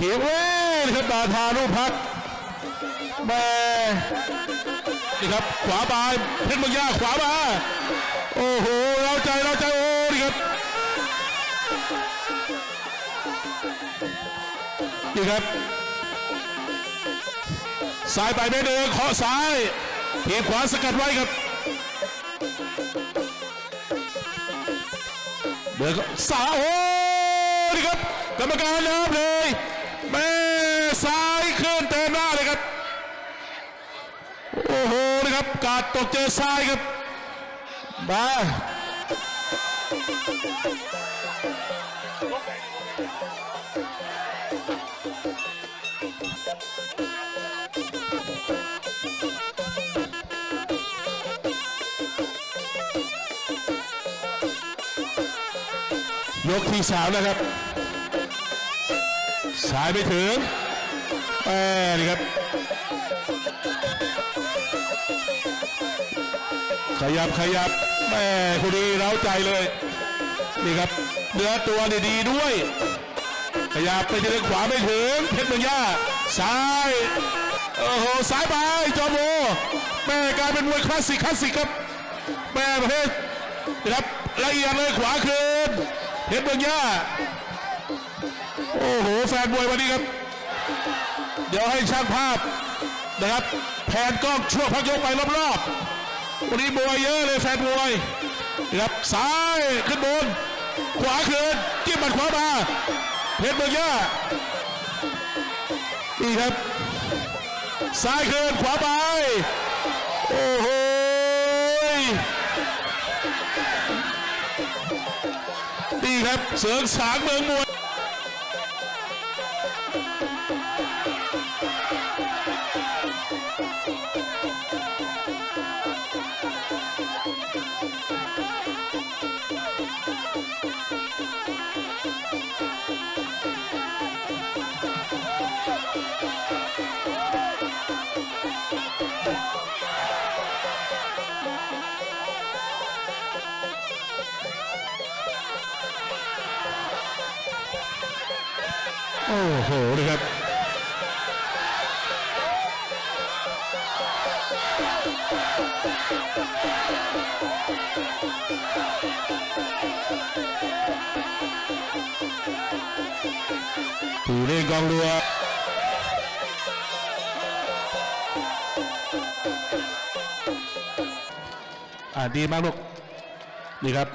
จีบเว้ยครับดาทานุพัฒน์แม่นี่ครับขวาบายเพชรเมืองย่าขวามาโอ้โหเราใจเราใจโอ้นี่ครับนี่ครับซ้ายไปไม่เดินเคาะซ้ายทีบขวาสกัดไว้ครับเดินก็สาโอ้นี่ครับกรรมการนับเลย แม่ซ้ายขึ้นเต็มหน้าเลยครับ โอ้โหนะครับกาดตกเจอซ้ายครับมายกที่สามนะครับ สายไม่ถึงแม่นี่ครับ ขยับขยับแม่คนนี้เร้าใจเลย นี่ครับเนื้อตัวนี่ดีด้วย ขยับไปทางขวาไม่ถึง เพชรเมืองย่าซ้ายโอ้โหซ้ายไปจอมโบแม่กลายเป็นมวยคลาสสิกคลาสสิกครับแม่ประเภทนะครับละเอียดเลยขวาคืนเพชรเมืองย่า โอ้โหแฟนมวยวันนี้ครับ เดี๋ยวให้ช่างภาพนะครับแผนกล้องช่วงพักยกไปรอบๆวันนี้มวยเยอะเลยแฟนมวยนะครับซ้ายขึ้นบน ขวาคืนจิ้มหมัดขวามาเพชรเมืองย่านี่ครับ ซ้ายคืนขวาไป โอ้โหนี่ครับเสริงสางเมืองมวย โอ้โหนี่ครับถูเล่นกองเรืออ่าดีมากลูกนี่ครับ